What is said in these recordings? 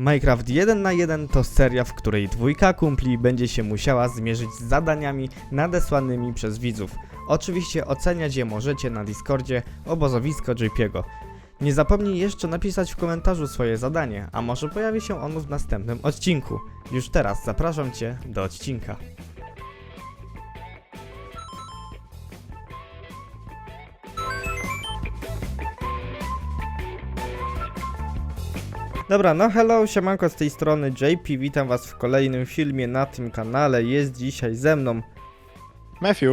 Minecraft 1 na 1 to seria, w której dwójka kumpli będzie się musiała zmierzyć z zadaniami nadesłanymi przez widzów. Oczywiście oceniać je możecie na Discordzie obozowisko JP'ego. Nie zapomnij jeszcze napisać w komentarzu swoje zadanie, a może pojawi się ono w następnym odcinku. Już teraz zapraszam Cię do odcinka. Dobra, no hello, siemanko z tej strony JP, witam was w kolejnym filmie na tym kanale, jest dzisiaj ze mną Matthew.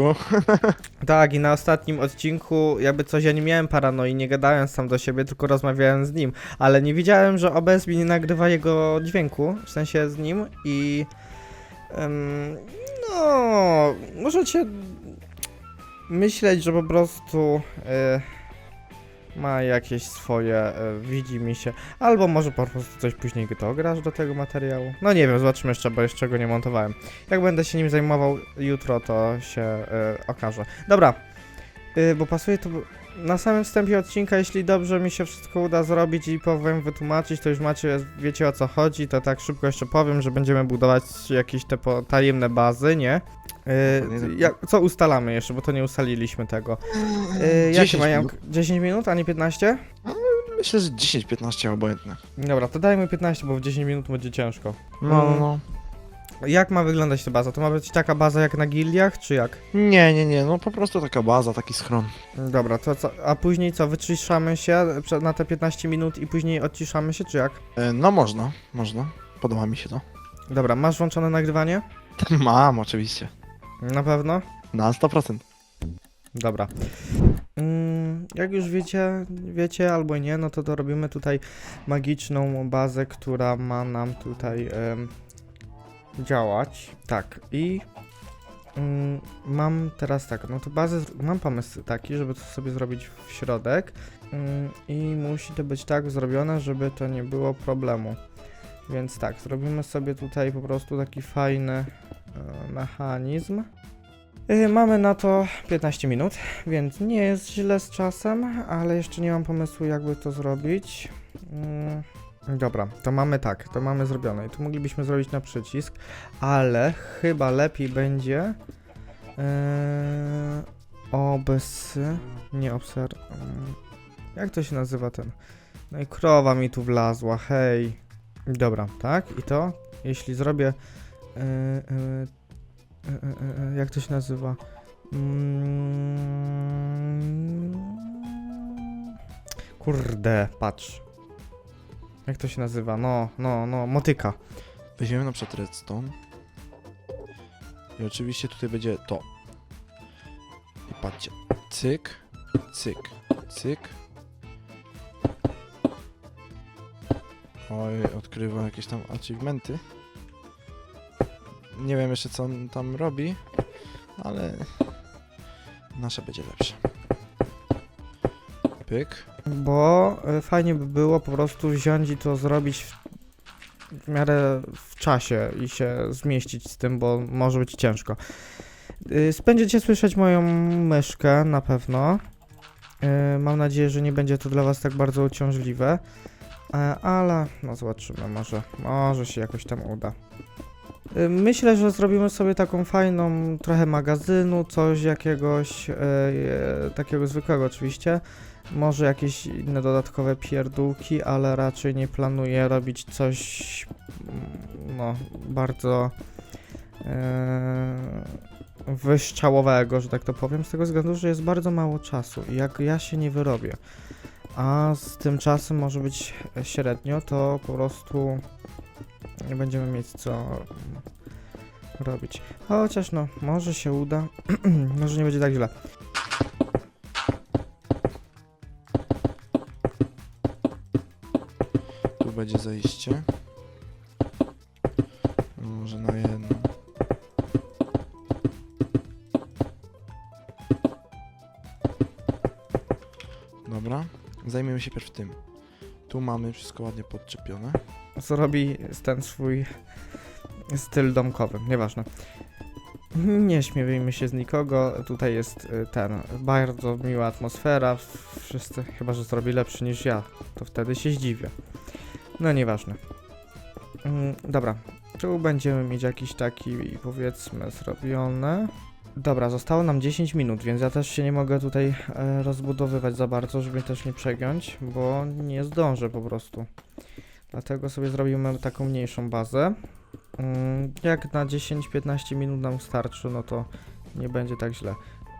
Tak, i na ostatnim odcinku, jakby coś, ja nie miałem paranoi, nie gadałem sam do siebie, tylko rozmawiałem z nim, ale nie wiedziałem, że OBS mi nie nagrywa jego dźwięku, w sensie z nim i... em, no, możecie myśleć, że po prostu e, ma jakieś swoje, e, widzi mi się, albo może po prostu coś później dograsz do tego materiału. No nie wiem, zobaczymy jeszcze, bo jeszcze go nie montowałem. Jak będę się nim zajmował jutro, to się e, okaże. Dobra, y, bo pasuje to na samym wstępie odcinka, jeśli dobrze mi się wszystko uda zrobić i powiem wytłumaczyć, to już macie, wiecie o co chodzi, to tak szybko jeszcze powiem, że będziemy budować jakieś te po, tajemne bazy, nie? Y, jak, co ustalamy jeszcze, bo to nie ustaliliśmy tego. Y, jakie 10 mają? minut. 10 minut, a nie 15? Myślę, że 10-15 obojętne. Dobra, to dajmy 15, bo w 10 minut będzie ciężko. No, Mm. no. Jak ma wyglądać ta baza? To ma być taka baza jak na gildiach, czy jak? Nie, nie, nie, no po prostu taka baza, taki schron. Dobra, to co, a później co, wyciszamy się prze- na te 15 minut i później odciszamy się, czy jak? E, no można, można. Podoba mi się to. Dobra, masz włączone nagrywanie? Mam, oczywiście. Na pewno? Na 100%. Dobra. Mm, jak już wiecie, wiecie albo nie, no to to robimy tutaj magiczną bazę, która ma nam tutaj em, działać. Tak, i mm, mam teraz tak, no to bazę, mam pomysł taki, żeby to sobie zrobić w środek mm, i musi to być tak zrobione, żeby to nie było problemu. Więc tak, zrobimy sobie tutaj po prostu taki fajny e, mechanizm. Y, Mamy na to 15 minut, więc nie jest źle z czasem, ale jeszcze nie mam pomysłu, jakby to zrobić. Mm, Dobra, to mamy tak, to mamy zrobione i tu moglibyśmy zrobić na przycisk, ale chyba lepiej będzie yy, obs, nie obser, mm, jak to się nazywa ten? No i krowa mi tu wlazła, hej. Dobra, tak, i to, jeśli zrobię yy, yy, E, e, e, jak to się nazywa? Mm... Kurde, patrz. Jak to się nazywa? No, no, no, motyka. Weźmiemy na przykład redstone. I oczywiście tutaj będzie to. I patrzcie. Cyk, cyk, cyk. Oj, odkrywa jakieś tam achievementy. Nie wiem jeszcze co on tam robi, ale nasze będzie lepsze. Pyk. Bo e, fajnie by było po prostu wziąć i to zrobić w, w miarę w czasie i się zmieścić z tym, bo może być ciężko. Y, Będziecie słyszeć moją myszkę na pewno. Y, Mam nadzieję, że nie będzie to dla was tak bardzo uciążliwe. E, Ale no zobaczymy, może, może się jakoś tam uda. Y, Myślę, że zrobimy sobie taką fajną trochę magazynu, coś jakiegoś e, takiego zwykłego oczywiście. Może jakieś inne dodatkowe pierdółki, ale raczej nie planuję robić coś mm, no bardzo e, wyszczałowego, że tak to powiem, z tego względu, że jest bardzo mało czasu i jak ja się nie wyrobię, a z tym czasem może być średnio, to po prostu nie będziemy mieć co mm, robić. Chociaż no, może się uda, może nie będzie tak źle. Będzie zejście. Może na jedno. Dobra. Zajmiemy się pierw tym. Tu mamy wszystko ładnie podczepione. zrobi ten swój styl domkowy, nieważne. Nie śmiejmy się z nikogo, tutaj jest y, ten, bardzo miła atmosfera, wszyscy chyba, że zrobi lepszy niż ja, to wtedy się zdziwię. No nieważne. Mm, dobra, tu będziemy mieć jakiś taki, powiedzmy, zrobiony. Dobra, zostało nam 10 minut, więc ja też się nie mogę tutaj e, rozbudowywać za bardzo, żeby też nie przegiąć, bo nie zdążę po prostu. Dlatego sobie zrobimy taką mniejszą bazę. Mm, jak na 10-15 minut nam starczy, no to nie będzie tak źle.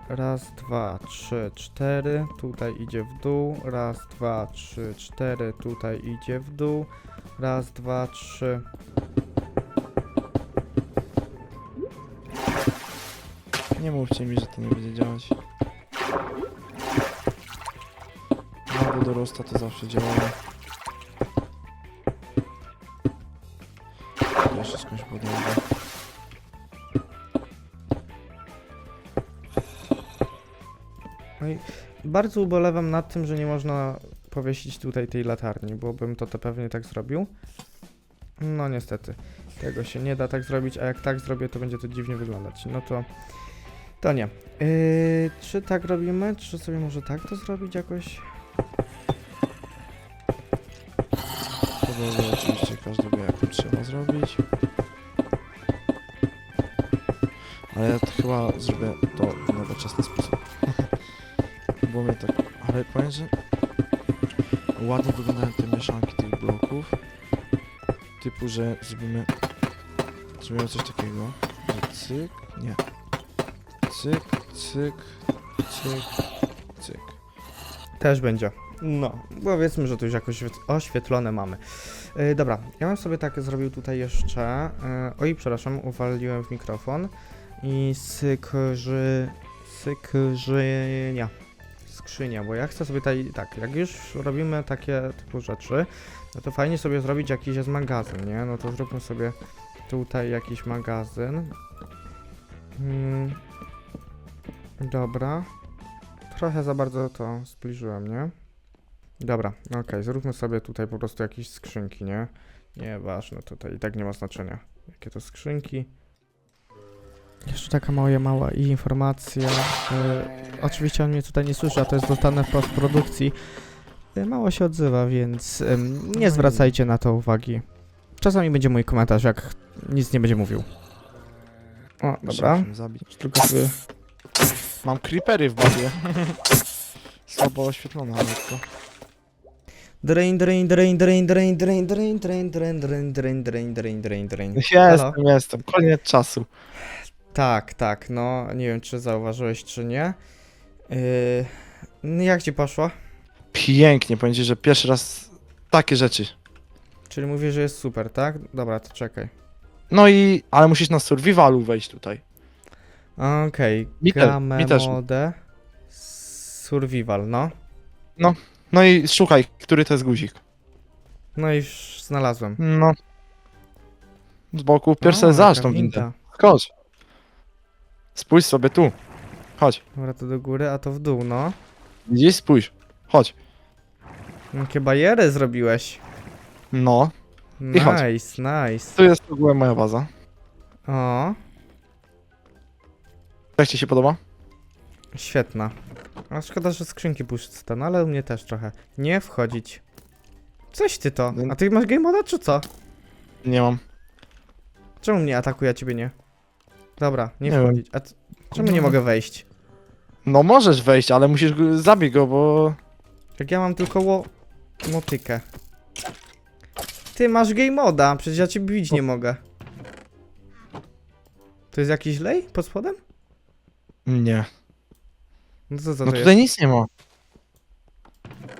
Raz, dwa, trzy, cztery, tutaj idzie w dół. Raz, dwa, trzy, cztery, tutaj idzie w dół. Raz, dwa, trzy. Nie mówcie mi, że to nie będzie działać. Na wodorosta to zawsze działało. No i bardzo ubolewam nad tym, że nie można powiesić tutaj tej latarni, bo bym to, to pewnie tak zrobił. No niestety, tego się nie da tak zrobić, a jak tak zrobię, to będzie to dziwnie wyglądać. No to, to nie. Yy, czy tak robimy, czy sobie może tak to zrobić jakoś? Podejdę oczywiście każdy wie jak to trzeba zrobić. Ale ja to chyba zrobię to w nowoczesny sposób. Bo mnie tak... Ale powiem, że ładnie wyglądają te mieszanki tych bloków. Typu, że zrobimy... Zrobimy coś takiego, że cyk... Nie. Cyk, cyk, cyk, cyk. Też będzie. No, powiedzmy, że to już jakoś oświet- oświetlone mamy. Yy, dobra, ja bym sobie tak zrobił tutaj jeszcze. Yy, oj, przepraszam, uwaliłem w mikrofon. I skrzy... skrzynia. Skrzynia, bo ja chcę sobie tutaj, tak, jak już robimy takie typu rzeczy, no to fajnie sobie zrobić jakiś jest magazyn, nie? No to zróbmy sobie tutaj jakiś magazyn. Mm. Dobra. Trochę za bardzo to zbliżyłem, nie? Dobra, okej, zróbmy sobie tutaj po prostu jakieś skrzynki, nie? Nieważne, tutaj i tak nie ma znaczenia. Jakie to skrzynki. Jeszcze taka moja mała informacja. E, oczywiście on mnie tutaj nie słyszy, a to jest dostane w postprodukcji. E, mało się odzywa, więc em, nie zwracajcie na to uwagi. Czasami będzie mój komentarz, jak nic nie będzie mówił. O, dobra. Zabić. Tylko sobie Mam creepery w bazie. Słabo oświetlona lekko. Drain, drain, drain, drain, drain, drain, drain, drain, drain, drain, drain, drain, drain, drain, drain. Jestem, jestem. Koniec czasu. Tak, tak, no nie wiem czy zauważyłeś czy nie. Yy, no jak ci poszło? Pięknie, powiem ci, że pierwszy raz takie rzeczy. Czyli mówisz, że jest super, tak? Dobra, to czekaj. No i, ale musisz na survivalu wejść tutaj. Okej, Mi te- mi też. mode survival, no. No i szukaj, który to jest guzik. No i już znalazłem. No. Z boku, pierwsze O, zaś jaka tą windę. Skocz. Spójrz sobie tu. Chodź. Dobra, to do góry, a to w dół, no. Gdzieś spójrz. Chodź. Jakie bariery zrobiłeś. No. I chodź. Nice, nice. Tu jest ogółem moja baza. O, Jak ci się podoba? świetna. A szkoda, że skrzynki puste, no ale u mnie też trochę. Nie wchodzić. Coś ty to. A ty masz game moda, czy co? Nie mam. Czemu mnie atakuje, a ciebie nie? Dobra, nie, Nie wchodzić. A czemu nie mogę wejść? No możesz wejść, ale musisz go, zabij go, bo... Jak ja mam tylko ło... motykę. Ty masz game moda, przecież ja cię bić nie mogę. To jest jakiś lej pod spodem? Nie. No co, co No to tutaj jest? nic nie ma.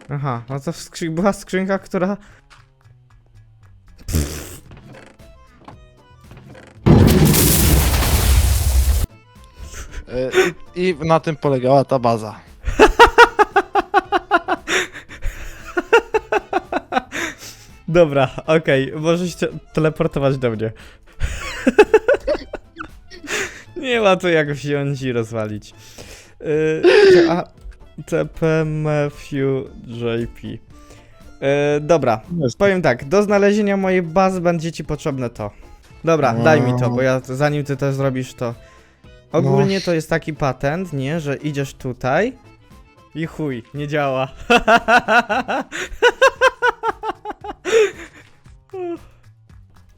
Aha, no to w skrzy... była skrzynka, która... I, I na tym polegała ta baza. Dobra, okej, możesz się teleportować do mnie. Nie ma tu jak wziąć i rozwalić. Yy, a, TP Matthew JP. Yy, dobra, powiem tak, do znalezienia mojej bazy będzie ci potrzebne to. Dobra, daj mi to, bo ja zanim ty to zrobisz to. Ogólnie to jest taki patent, nie, że idziesz tutaj i chuj, nie działa.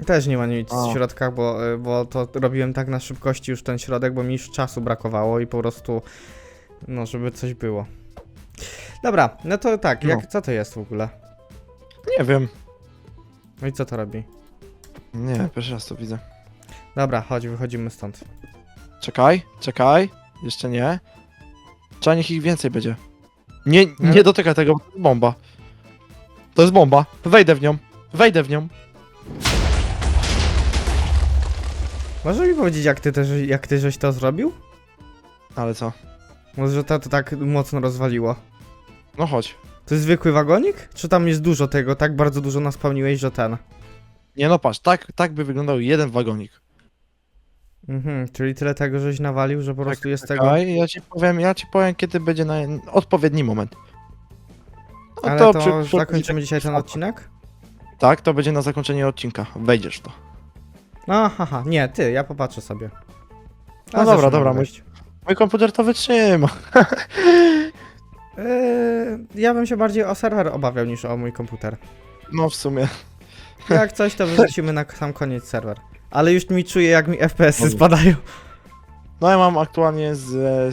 też nie ma nic w środkach, bo, y, bo to robiłem tak na szybkości już ten środek, bo mi już czasu brakowało i po prostu, no, żeby coś było. Dobra, no to tak, No. jak, co to jest w ogóle? Nie wiem. No i co to robi? Nie, pierwszy raz to widzę. Dobra, chodź, wychodzimy stąd. Czekaj, czekaj. Jeszcze nie. Trzeba niech ich więcej będzie. Nie, Ale- nie dotykaj tego, bo to jest bomba. To jest bomba. Wejdę w nią. Wejdę w nią. Możesz mi powiedzieć, jak ty, też, jak ty żeś to zrobił? Ale co? Może to, to tak mocno rozwaliło. No chodź. To jest zwykły wagonik? Czy tam jest dużo tego, tak bardzo dużo naspałniłeś, że ten? Nie no patrz, tak, tak by wyglądał jeden wagonik. Mhm, czyli tyle tego, żeś nawalił, że po prostu jest tego... Czekaj, ja ci powiem, ja ci powiem kiedy będzie na odpowiedni moment. No Ale to, przy- przy- zakończymy dzisiaj ten odcinek? Tak, to będzie na zakończenie odcinka. Wejdziesz w to. No, haha, nie, ty, ja popatrzę sobie. No dobra, dobra, wejść. Mój komputer to wytrzyma. Yy, ja bym się bardziej o serwer obawiał niż o mój komputer. No w sumie. Jak coś, to wyrzucimy na sam koniec serwer. Ale już mi czuję, jak mi FPS-y Dobra. spadają. No ja mam aktualnie z,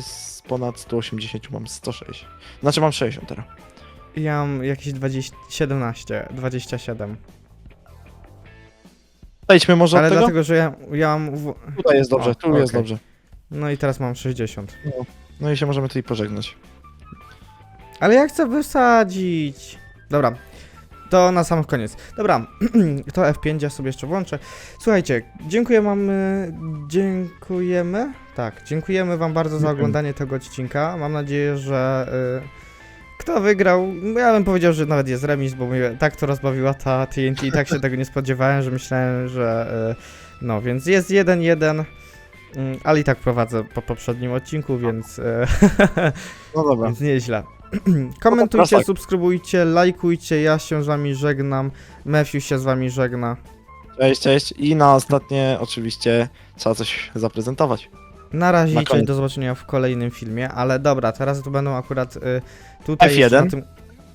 z ponad 180, mam 106. Znaczy mam 60 teraz. Ja mam jakieś 20, 17, 27. Zejdźmy może Ale od tego? dlatego, że ja, ja mam... W... Tutaj jest dobrze, O, tu jest okej. dobrze. No i teraz mam 60. No i się możemy tutaj pożegnać. Ale ja chcę wysadzić. Dobra. To na sam koniec. Dobra, to F5 ja sobie jeszcze włączę. Słuchajcie, dziękuję mamy. Dziękujemy. Tak, dziękujemy Wam bardzo za oglądanie tego odcinka. Mam nadzieję, że. Y, kto wygrał? Ja bym powiedział, że nawet jest remis, bo mnie tak to rozbawiła ta TNT i tak się tego nie spodziewałem, że myślałem, że. Y, no, więc jest 1-1. Mm, Ale i tak prowadzę po poprzednim odcinku, więc. Y, No dobra. więc nieźle. Komentujcie, tak. subskrybujcie, lajkujcie, ja się z wami żegnam, Matthew się z wami żegna. Cześć, cześć. I na ostatnie oczywiście trzeba coś zaprezentować. Na razie Na cześć, koniec. do zobaczenia w kolejnym filmie, ale dobra, teraz tu będą akurat y, tutaj F1. jeszcze na tym...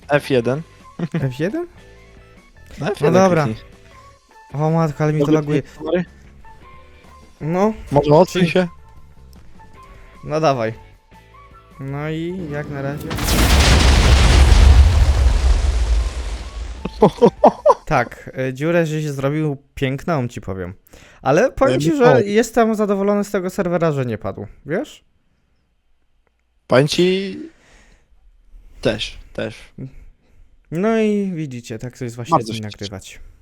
F1. F1? No, F1 No dobra. kliknij. O matko, ale mi to Dobry laguje. No, Może odsuń się? no dawaj. No i jak na razie? Tak, y, dziurę żeś zrobił piękną, ci powiem. Ale powiem ci, że jestem zadowolony z tego serwera, że nie padł, wiesz? Powiem ci... Też, też. No i widzicie, tak coś właśnie Bardzo z nim nagrywać.